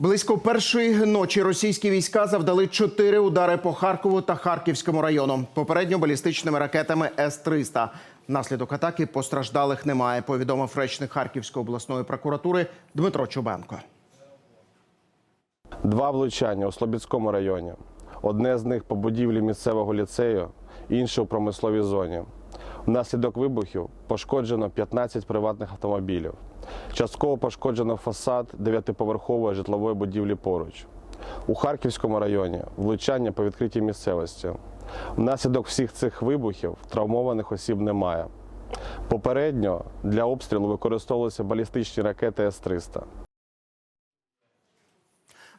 Близько першої ночі російські війська завдали чотири удари по Харкову та Харківському району. Попередньо балістичними ракетами С-300. Внаслідок атаки постраждалих немає. Повідомив речник Харківської обласної прокуратури Дмитро Чубенко. Два влучання у Слобідському районі. Одне з них по будівлі місцевого ліцею, інше у промисловій зоні. Внаслідок вибухів пошкоджено 15 приватних автомобілів. Частково пошкоджено фасад дев'ятиповерхової житлової будівлі поруч. У Харківському районі влучання по відкритій місцевості. Внаслідок всіх цих вибухів травмованих осіб немає. Попередньо для обстрілу використовувалися балістичні ракети С-300.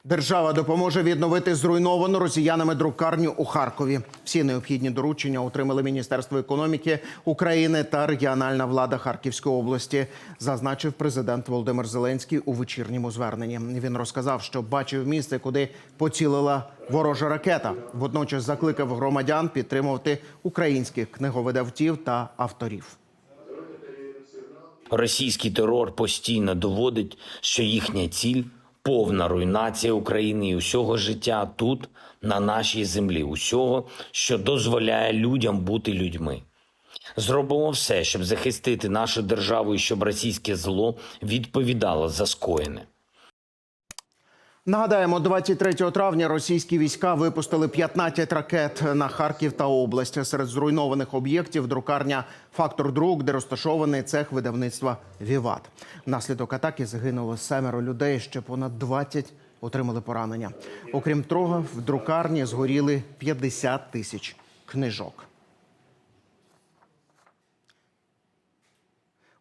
Держава допоможе відновити зруйновану росіянами друкарню у Харкові. Всі необхідні доручення отримали Міністерство економіки України та регіональна влада Харківської області, зазначив президент Володимир Зеленський у вечірньому зверненні. Він розказав, що бачив місце, куди поцілила ворожа ракета. Водночас закликав громадян підтримувати українських книговидавців та авторів. Російський терор постійно доводить, що їхня ціль повна руйнація України і усього життя тут, на нашій землі, усього, що дозволяє людям бути людьми. Зробимо все, щоб захистити нашу державу і щоб російське зло відповідало за скоєне. Нагадаємо, 23 травня російські війська випустили 15 ракет на Харків та область. Серед зруйнованих об'єктів друкарня Фактор Друк, де розташований цех видавництва Віват. Внаслідок атаки загинуло семеро людей. Ще понад 20 отримали поранення. Окрім того, в друкарні згоріли 50 тисяч книжок.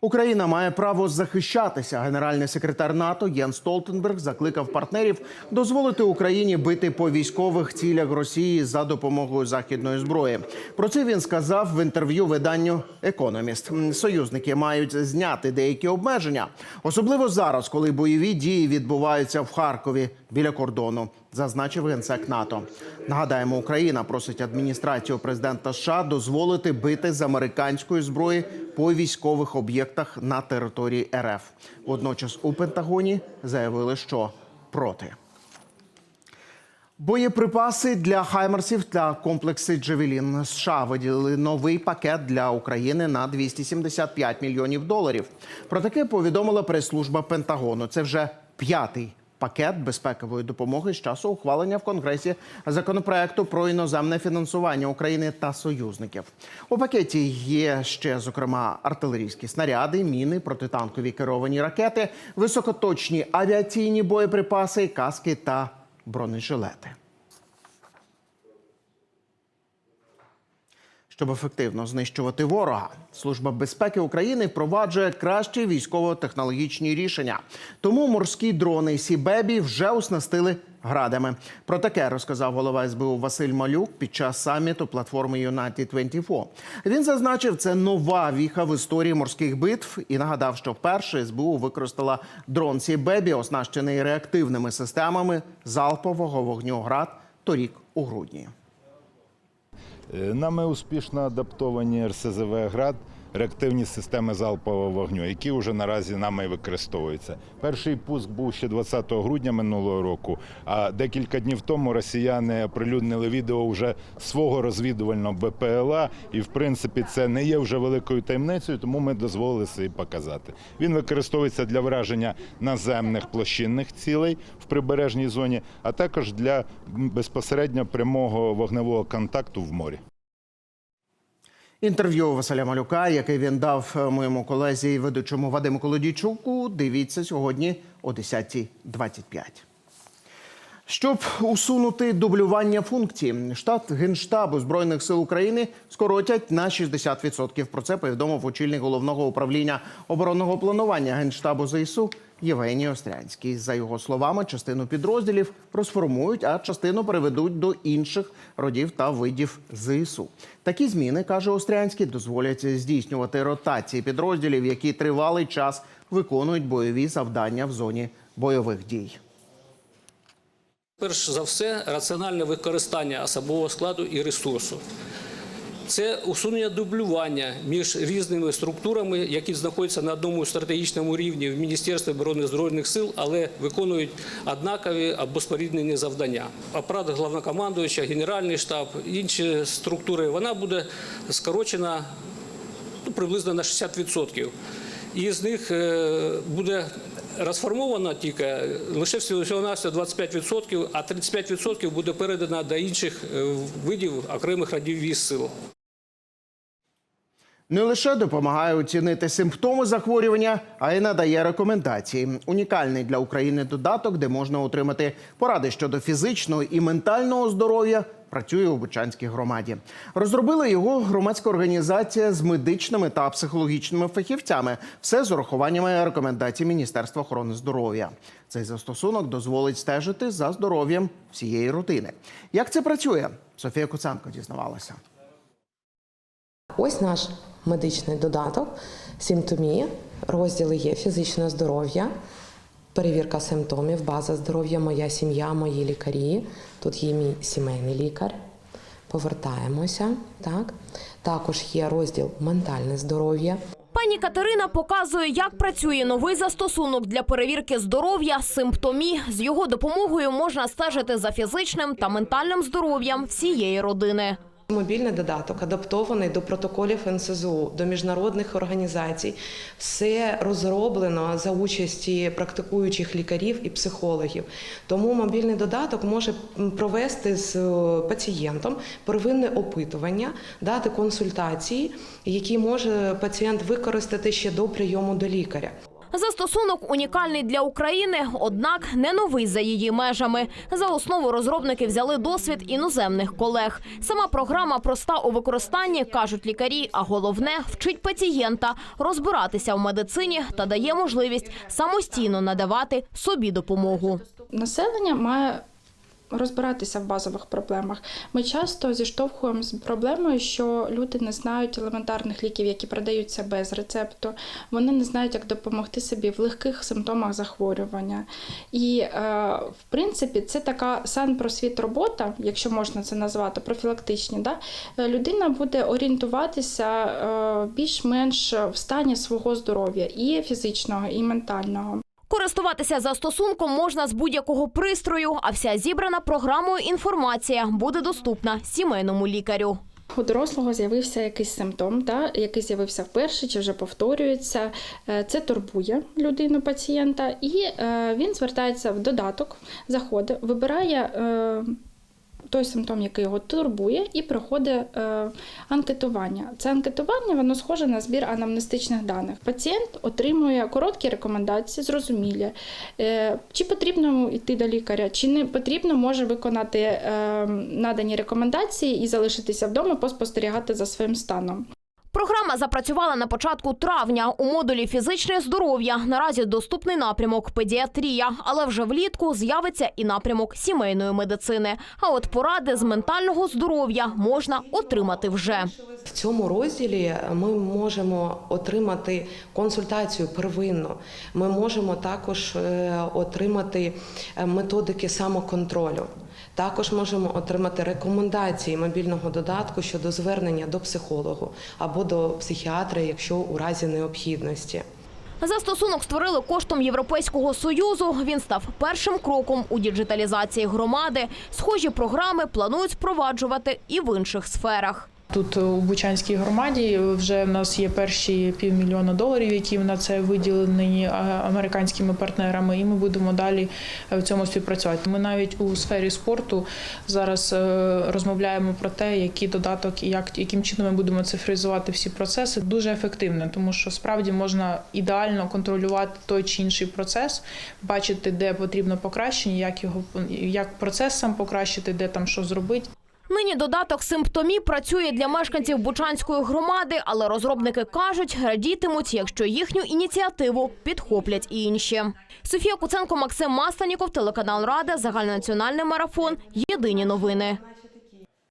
Україна має право захищатися. Генеральний секретар НАТО Єн Столтенберг закликав партнерів дозволити Україні бити по військових цілях Росії за допомогою західної зброї. Про це він сказав в інтерв'ю виданню Економіст. Союзники мають зняти деякі обмеження, особливо зараз, коли бойові дії відбуваються в Харкові біля кордону. Зазначив генсек НАТО. Нагадаємо, Україна просить адміністрацію президента США дозволити бити з американської зброї по військових об'єктах на території РФ. Водночас у Пентагоні заявили, що проти. Боєприпаси для хаймерсів та комплекси Джевелін США виділили новий пакет для України на 275 мільйонів доларів. Про таке повідомила прес-служба Пентагону. Це вже п'ятий пакет безпекової допомоги з часу ухвалення в Конгресі законопроекту про іноземне фінансування України та союзників. У пакеті є ще зокрема артилерійські снаряди, міни, протитанкові керовані ракети, високоточні авіаційні боєприпаси, каски та бронежилети. Щоб ефективно знищувати ворога, служба безпеки України впроваджує кращі військово-технологічні рішення. Тому морські дрони Сібебі вже оснастили градами. Про таке розказав голова СБУ Василь Малюк під час саміту платформи United 24. Він зазначив, це нова віха в історії морських битв і нагадав, що вперше СБУ використала дрон Сібебі, оснащений реактивними системами залпового вогню град торік у грудні. Е, Нами успішно адаптовані РСЗВ «Град» реактивні системи залпового вогню, які вже наразі нами використовуються. Перший пуск був ще 20 грудня минулого року, а декілька днів тому росіяни оприлюднили відео вже свого розвідувального БПЛА, і в принципі це не є вже великою таємницею, тому ми дозволили собі показати. Він використовується для враження наземних площинних цілей в прибережній зоні, а також для безпосередньо прямого вогневого контакту в морі. Інтерв'ю Василя Малюка, яке він дав е, моєму колезі і ведучому Вадиму Колодійчуку, дивіться сьогодні о 10.25. Щоб усунути дублювання функцій, штат Генштабу Збройних сил України скоротять на 60%. Про це повідомив очільник головного управління оборонного планування Генштабу ЗСУ Євгеній Острянський. За його словами, частину підрозділів розформують, а частину переведуть до інших родів та видів ЗСУ. Такі зміни каже Острянський, дозволять здійснювати ротації підрозділів, які тривалий час виконують бойові завдання в зоні бойових дій. Перш за все, раціональне використання особового складу і ресурсу. Це усунення дублювання між різними структурами, які знаходяться на одному стратегічному рівні в Міністерстві оборони Збройних сил, але виконують однакові або споріднені завдання. Апарат головнокомандуюча, Генеральний штаб, інші структури, вона буде скорочена ну, приблизно на 60%. І з них е, буде розформовано тільки лише всього на 25%, а 35% буде передано до інших е, видів окремих родів військ сил. Не лише допомагає оцінити симптоми захворювання, а й надає рекомендації. Унікальний для України додаток, де можна отримати поради щодо фізичного і ментального здоров'я. Працює у Бучанській громаді. Розробила його громадська організація з медичними та психологічними фахівцями. Все з урахуваннями рекомендацій Міністерства охорони здоров'я. Цей застосунок дозволить стежити за здоров'ям всієї родини. Як це працює? Софія Куценко дізнавалася. Ось наш медичний додаток симптомія. Розділи є фізичне здоров'я, перевірка симптомів, база здоров'я, моя сім'я, мої лікарі. Тут є мій сімейний лікар. Повертаємося. Так. Також є розділ ментальне здоров'я. Пані Катерина показує, як працює новий застосунок для перевірки здоров'я симптомі. З його допомогою можна стежити за фізичним та ментальним здоров'ям всієї родини. Мобільний додаток адаптований до протоколів НСЗУ, до міжнародних організацій. Все розроблено за участі практикуючих лікарів і психологів. Тому мобільний додаток може провести з е, пацієнтом первинне опитування, дати консультації, які може пацієнт використати ще до прийому до лікаря. Застосунок унікальний для України, однак не новий за її межами. За основу розробники взяли досвід іноземних колег. Сама програма проста у використанні, кажуть лікарі. А головне вчить пацієнта розбиратися в медицині та дає можливість самостійно надавати собі допомогу. населення має розбиратися в базових проблемах. Ми часто зіштовхуємося з проблемою, що люди не знають елементарних ліків, які продаються без рецепту. Вони не знають, як допомогти собі в легких симптомах захворювання. І, е, в принципі, це така санпросвіт робота, якщо можна це назвати, профілактичні. Да? Е, Людина буде орієнтуватися е, більш-менш в стані свого здоров'я і фізичного, і ментального. Користуватися застосунком можна з будь-якого пристрою, а вся зібрана програмою інформація буде доступна сімейному лікарю. У дорослого з'явився якийсь симптом, да, який з'явився вперше чи вже повторюється. Е, Це турбує людину пацієнта, і е, він звертається в додаток, заходить, вибирає е, той симптом, який його турбує, і проходить е, анкетування. Це анкетування воно схоже на збір анамнестичних даних. Пацієнт отримує короткі рекомендації, зрозумілі, е, чи потрібно йти до лікаря, чи не потрібно може виконати е, надані рекомендації і залишитися вдома, поспостерігати за своїм станом. Програма запрацювала на початку травня у модулі фізичне здоров'я. Наразі доступний напрямок педіатрія, але вже влітку з'явиться і напрямок сімейної медицини. А от поради з ментального здоров'я можна отримати вже. В цьому розділі ми можемо отримати консультацію первинну. Ми можемо також е, отримати е, методики самоконтролю. Також можемо отримати рекомендації мобільного додатку щодо звернення до психологу або до психіатра, якщо у разі необхідності. Застосунок створили коштом Європейського союзу. Він став першим кроком у діджиталізації громади. Схожі програми планують впроваджувати і в інших сферах. Тут у Бучанській громаді вже в нас є перші півмільйона доларів, які на це виділені американськими партнерами, і ми будемо далі е, в цьому співпрацювати. Ми навіть у сфері спорту зараз е, розмовляємо про те, який додаток і як яким чином ми будемо цифризувати всі процеси. Дуже ефективно, тому що справді можна ідеально контролювати той чи інший процес, бачити, де потрібно покращення, як його як процес сам покращити, де там що зробити. Нині додаток симптомі працює для мешканців Бучанської громади, але розробники кажуть, радітимуть, якщо їхню ініціативу підхоплять інші. Софія Куценко, Максим Мастаніков, телеканал Рада, загальнонаціональний марафон. Єдині новини.